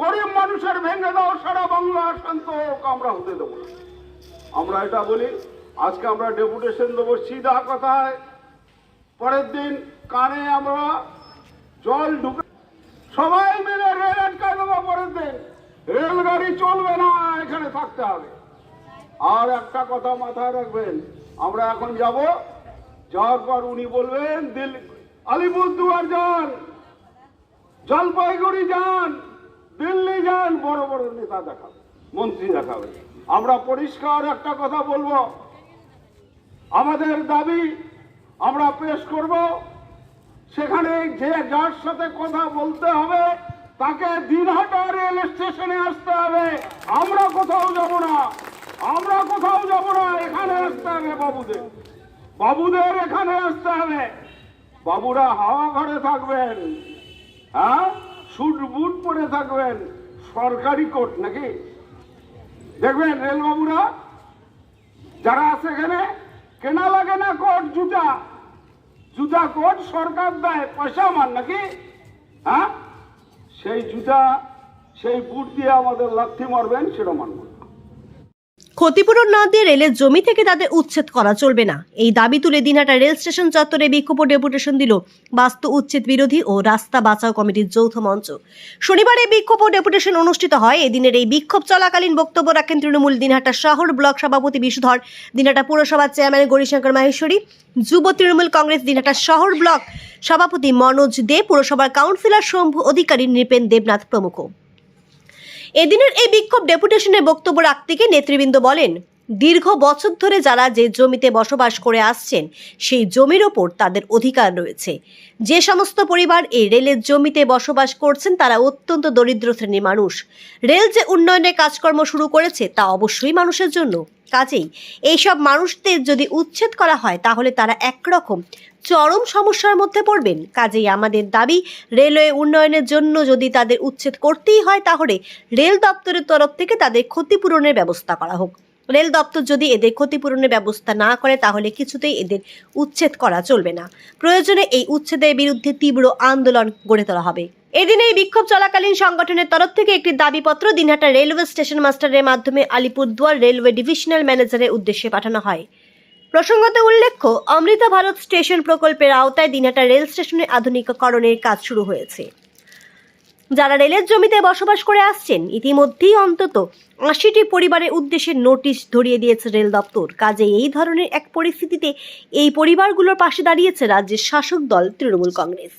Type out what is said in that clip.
গরিব মানুষের ভেঙে দাও, সারা বাংলা শান্ত আমরা হতে দেবো আমরা এটা বলি, আজকে আমরা ডেপুটেশন দেবো সিধা কথায়। পরের দিন কানে আমরা জল ঢুকে সবাই মিলে রেল আটকায় দেবো পরের দিন। রেলগাড়ি চলবে না, এখানে থাকতে হবে। আর একটা কথা মাথায় রাখবেন, আমরা এখন যাব। যাওয়ার পর উনি বলবেন দিল্লি আলিপুরদুয়ার যান। জলপাইগুড়ি যান, দিল্লি যান, বড় বড় নেতা দেখাবে মন্ত্রী দেখাবে আমরা পরিষ্কার একটা কথা বলব। আমাদের দাবি আমরা পেশ করব। সেখানে যে যার সাথে কথা বলতে হবে, তাকে দিনহাটা রেল স্টেশনে আসতে হবে। আমরা কোথাও যাব না। আমরা কোথাও যাব না। এখানে আসতে হবে বাবুদের। বাবুদের এখানে আসতে হবে। বাবুরা হাওয়া ঘরে থাকবেন। হ্যাঁ? সুট বুট পরে থাকবেন। সরকারি কোট নাকি? দেখবেন রেলবাবুরা, যারা আছে এখানে, কেনা লাগে না কোট, জুতা। জুতা কোট সরকার দেয়, পয়সা আমার নাকি? হ্যাঁ? সেই জুতা, সেই বুট দিয়ে আমাদের লাথি মারবেন, সেটা মানব না। ক্ষতিপূরণ না দিয়ে রেলের জমি থেকে তাদের উচ্ছেদ করা চলবে না। এই দাবি তুলে দিনহাটা রেল স্টেশন চত্বরে বিক্ষোভ ডেপুটেশন দিল বাস্তু উচ্ছেদ বিরোধী ও রাস্তা বাঁচাও কমিটির যৌথ মঞ্চ। শনিবার এই বিক্ষোভ ও ডেপুটেশন অনুষ্ঠিত হয়। এদিনের এই বিক্ষোভ চলাকালীন বক্তব্য রাখেন তৃণমূল দিনহাটা শহর ব্লক সভাপতি বিশুধর। দিনহাটা পুরসভার চেয়ারম্যান গৌরীশঙ্কর মাহেশ্বরী। যুব তৃণমূল কংগ্রেস দিনহাটা শহর ব্লক সভাপতি মনোজ দে। পুরসভার কাউন্সিলর শম্ভু অধিকারী নৃপেন দেবনাথ প্রমুখ। এদিনের এই বিক্ষোভ ডেপুটেশনের বক্তব্য রাখতে গিয়ে নেতৃবৃন্দ বলেন, দীর্ঘ বছর ধরে যারা যে জমিতে বসবাস করে আসছেন, সেই জমির ওপর তাদের অধিকার রয়েছে। যে সমস্ত পরিবার এই রেলের জমিতে বসবাস করছেন, তারা অত্যন্ত দরিদ্র শ্রেণির মানুষ। রেল যে উন্নয়নের কাজকর্ম শুরু করেছে, তা অবশ্যই মানুষের জন্য। কাজেই এইসব মানুষদের যদি উচ্ছেদ করা হয়, তাহলে তারা একরকম চরম সমস্যার মধ্যে পড়বেন। কাজেই আমাদের দাবি, রেলওয়ে উন্নয়নের জন্য যদি তাদের উচ্ছেদ করতেই হয়, তাহলে রেল দপ্তরের তরফ থেকে তাদের ক্ষতিপূরণের ব্যবস্থা করা হোক। রেল দপ্তর যদি এদের ক্ষতিপূরণের ব্যবস্থা না করে, তাহলে কিছুতেই এদের উচ্ছেদ করা চলবে না। প্রয়োজনে এই উচ্ছেদের বিরুদ্ধে তীব্র আন্দোলন গড়ে তোলা হবে। এদিন এই বিক্ষোভ চলাকালীন সংগঠনের তরফ থেকে একটি দাবিপত্র দিনহাটা রেলওয়ে স্টেশন মাস্টারের মাধ্যমে আলিপুরদুয়ার রেলওয়ে ডিভিশনাল ম্যানেজারের উদ্দেশ্যে পাঠানো হয়। প্রসঙ্গত উল্লেখ্য, অমৃতা ভারত স্টেশন প্রকল্পের আওতায় দিনহাটা রেল স্টেশনের আধুনিকীকরণের কাজ শুরু হয়েছে। যারা রেলের জমিতে বসবাস করে আসছেন, ইতিমধ্যেই অন্তত আশিটি পরিবারের উদ্দেশ্যে নোটিশ ধরিয়ে দিয়েছে রেল দপ্তর। কাজে এই ধরনের এক পরিস্থিতিতে এই পরিবারগুলোর পাশে দাঁড়িয়েছে রাজ্যের শাসক দল তৃণমূল কংগ্রেস।